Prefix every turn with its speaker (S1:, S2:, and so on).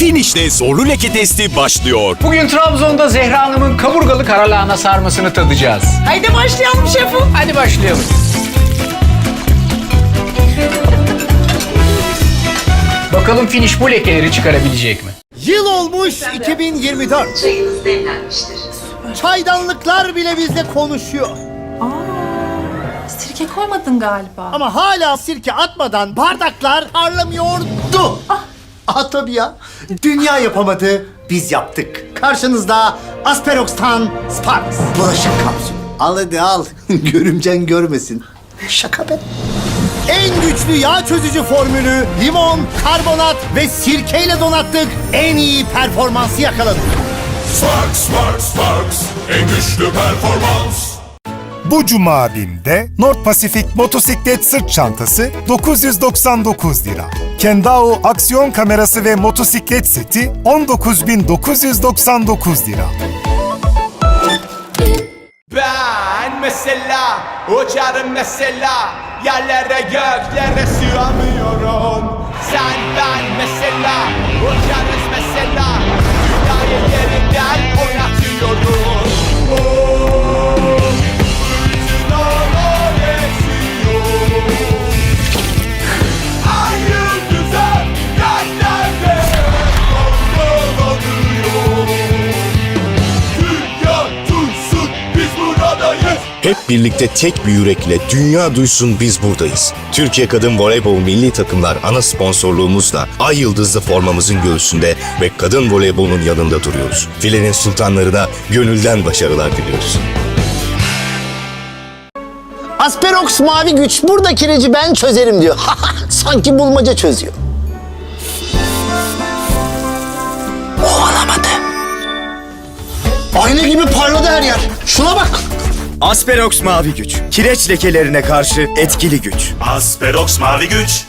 S1: Finiş'te zorlu leke testi başlıyor.
S2: Bugün Trabzon'da Zehra Hanım'ın kaburgalı karalahana sarmasını tadacağız.
S3: Haydi başlayalım şefim.
S2: Hadi başlayalım. Bakalım Finish bu lekeleri çıkarabilecek mi?
S4: Yıl olmuş 2024.
S5: Çayınız demlenmiştir.
S4: Çaydanlıklar bile bizle konuşuyor.
S3: Sirke koymadın galiba.
S4: Ama hala sirke atmadan bardaklar parlamıyordu. Ah tabii ya. Dünya yapamadı, biz yaptık. Karşınızda Asperox'tan Sparks. Bulaşık kapsülü. Al hadi al. Görümcen görmesin. Şaka be. En güçlü yağ çözücü formülü limon, karbonat ve sirkeyle donattık. En iyi performansı yakaladık.
S6: Sparks, Sparks, Sparks. En güçlü performans.
S7: Bu cuma BİM'de North Pacific motosiklet sırt çantası 999 lira. Kendao aksiyon kamerası ve motosiklet seti 19.999 lira.
S8: Ben mesela uçarım mesela Yerlere göklere sığamıyorum Sen ben mesela uçarız
S9: Hep birlikte tek bir yürekle dünya duysun biz buradayız. Türkiye Kadın Voleybol Milli Takımlar ana sponsorluğumuzla Ay Yıldızlı formamızın göğsünde ve kadın voleybolun yanında duruyoruz. Filenin sultanlarına gönülden başarılar diliyoruz.
S4: Asperox mavi güç burada kireci ben çözerim diyor. Sanki bulmaca çözüyor. O alamadı. Ayna gibi parladı her yer. Şuna bak.
S9: Asperox Mavi Güç. Kireç lekelerine karşı etkili güç.
S6: Asperox mavi güç.